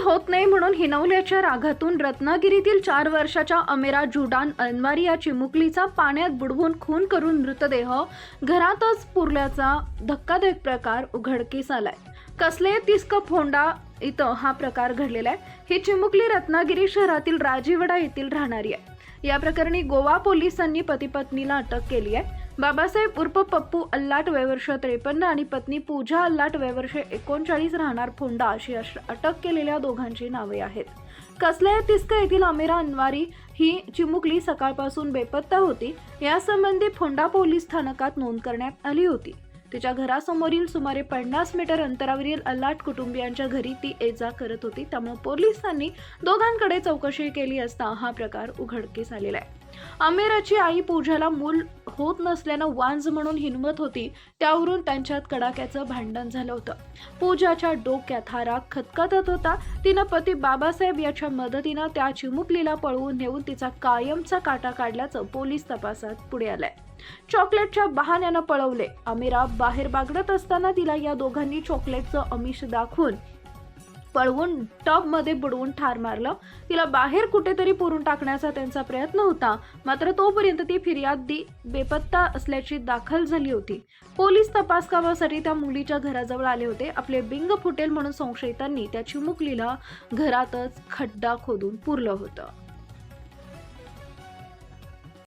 होत नाही म्हणून हिनवल्याच्या रागातून रत्नागिरीतील चार वर्षाच्या अमेरा जुडान अनवारी या चिमुकलीचा पाण्यात बुडवून खून करून मृतदेह घरातच पुरल्याचा धक्कादायक प्रकार उघडकीस आलाय. कसले तिस्क फोंडा इथं हा प्रकार घडलेला आहे. ही चिमुकली रत्नागिरी शहरातील राजीवडा येथील राहणारी आहे. या प्रकरणी गोवा पोलिसांनी पती पत्नीला अटक केली आहे. बाबासाहेब उर्फ पप्पू अल्लाट वयवर्ष त्रेपन्न आणि पत्नी पूजा अल्लाट वयवर्ष एकोणचाळीस राहणार फोंडा अशी अश- अटक केलेल्या दोघांची नावे आहेत. कसल्या तिस्क येथील अमेरा अनवारी ही चिमुकली सकाळपासून बेपत्ता होती यासंबंधी फोंडा पोलीस स्थानकात नोंद करण्यात आली होती. तिच्या घरासमोरील सुमारे पन्नास मीटर अंतरावरील अल्लाट कुटुंबियांच्या घरी ती ये जा करत होती. त्यामुळे पोलिसांनी दोघांकडे चौकशी केली असता हा प्रकार उघडकीस आलेला आहे. अमेराची आई पूजाला मूल होत नसल्यानं वांज म्हणून हिनवत होती. त्यावरून त्यांच्यात कडाक्याचं भांडण झालं होतं. पूजाच्या डोक्यात हा राग खतखतत होता. तिनं पती बाबासाहेब याच्या मदतीनं त्या चिमुकलीला पळवून नेऊन तिचा कायमचा काटा काढल्याचं पोलीस तपासात पुढे आलंय. चॉकलेटच्या बहाण्यानं पळवले. अमिरा बाहेर बागडत असताना तिला या दोघांनी चॉकलेटचं अमिष दाखवून पळवून टबमध्ये बुडवून ठार मारलं. तिला बाहेर कुठेतरी पुरून टाकण्याचा त्यांचा प्रयत्न होता. मात्र तोपर्यंत ती फिर्यादी बेपत्ता असल्याची दाखल झाली होती. पोलीस तपास कामासाठी त्या मुलीच्या घराजवळ आले होते. आपले बिंग फुटेल म्हणून संशयितांनी त्या चिमुकलीला घरातच खड्डा खोदून पुरलं होतं.